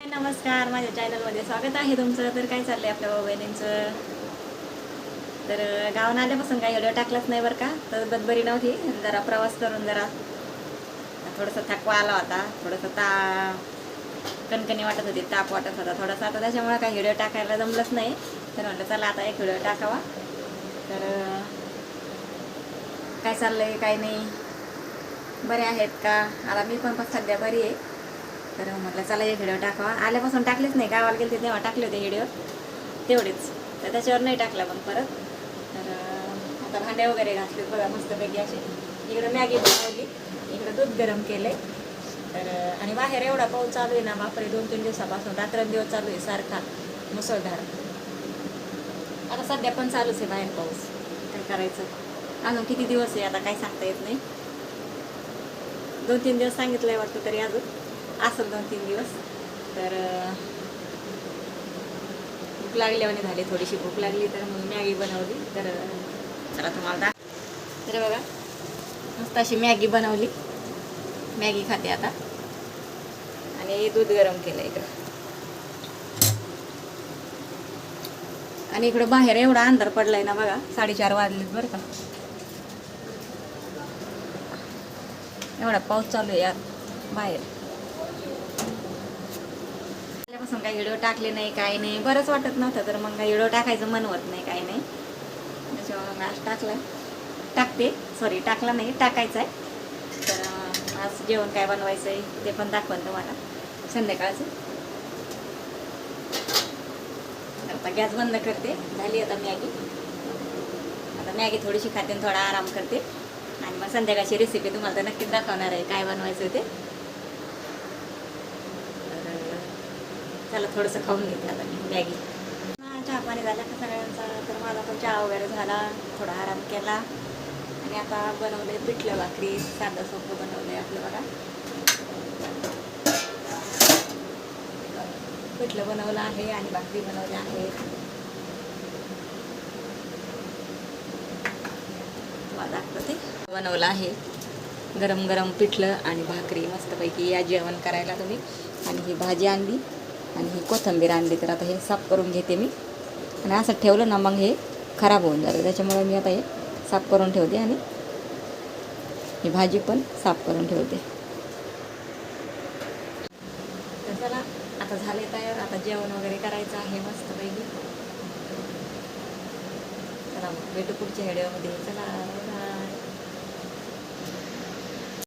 नमस्कार. माझ्या चॅनलमध्ये स्वागत आहे तुमचं. तर काय चाललंय आपल्या बहिणींचं? तर अं, गावानं आल्यापासून काही व्हिडिओ टाकलाच नाही बरं का? तर बदबरी नव्हती. जरा प्रवास करून जरा थोडंसं थकवा आला होता. थोडंसं ता कणकणी वाटत होती ताप वाटत होता थोडासा. आता त्याच्यामुळे काही व्हिडिओ टाकायला जमलंच नाही. तर म्हटलं चला आता एक व्हिडिओ टाकावा. तर काय चाललंय काय नाही? बरे आहेत का? आता मी पण पण सध्या बरी आहे. तर म्हटलं चला हे व्हिडिओ टाकावा. आल्यापासून टाकलेच नाही. गावाला गेले तेव्हा टाकले होते व्हिडिओ तेवढेच. तर त्याच्यावर नाही टाकला पण परत. तर आता भांडे वगैरे घातले बघा मस्तपैकी असे. इकडं मॅगी बनवली. इकडं दूध गरम केलंय. तर आणि बाहेर एवढा पाऊस चालू आहे ना बापरे दोन तीन दिवसापासून रात्रंदिवस चालू आहे सारखा मुसळधार. आता सध्या पण चालूच आहे बाहेर पाऊस. काय करायचं? अजून किती दिवस आहे? आता काय सांगता येत नाही. दोन तीन दिवस सांगितलंय वाटतं तरी अजून. असं दोन तीन दिवस. तर भूक लागल्यावानी झाली थोडीशी. भूक लागली तर मग मॅगी बनवली. तर चला तुम्हाला दाख तर बघा मस्त अशी मॅगी बनवली. मॅगी खाते आता. आणि दूध गरम केलं इकडं. आणि इकडं बाहेर एवढा अंधार पडलाय ना बघा साडेचार वाजलेत बरं का. एवढा पाऊस चालू आहे यार बाहेर. आल्यापासून काही व्हिडिओ टाकले नाही काय नाही. बरंच वाटत नव्हतं तर मग काही व्हिडिओ टाकायचं मन होत नाही काय नाही. त्याच्यामुळे मग आज टाकला. टाकते. सॉरी टाकला नाही टाकायचं आहे. तर आज जेवण काय बनवायचं आहे ते पण दाखवन तुम्हाला. संध्याकाळचं. आता गॅस बंद करते. झाली आता मॅगी. आता मॅगी थोडीशी खाते आणि थोडा आराम करते. आणि मग संध्याकाळची रेसिपी तुम्हाला तर नक्कीच दाखवणार आहे काय बनवायचं ते. त्याला थोडंसं खाऊन घेते आता मी मॅगी. चहा पाणी झाला का सगळ्यांचा तर माझा पण चहा वगैरे झाला थोडा आराम केला. आणि आता बनवले पिठलं भाकरी साधं सोपं बनवलंय आपलं बघा. पिठलं बनवलं आहे आणि भाकरी बनवल्या आहे. दाखवते बनवलं आहे. गरम गरम पिठलं आणि भाकरी मस्तपैकी या जेवण करायला तुम्ही. आणि ही भाजी आणली. आणि ही कोथिंबीर आणली तर आता हे साफ करून घेते मी. आणि असं ठेवलं ना मग हे खराब होऊन जातं. त्याच्यामुळे मी आता हे साफ करून ठेवते आणि ही भाजी पण साफ करून ठेवते. तर चला आता झाले तयार. आता जेवण वगैरे करायचं आहे मस्त मस्तपैकी. चला भेटू पुढच्या व्हिडिओमध्ये. चला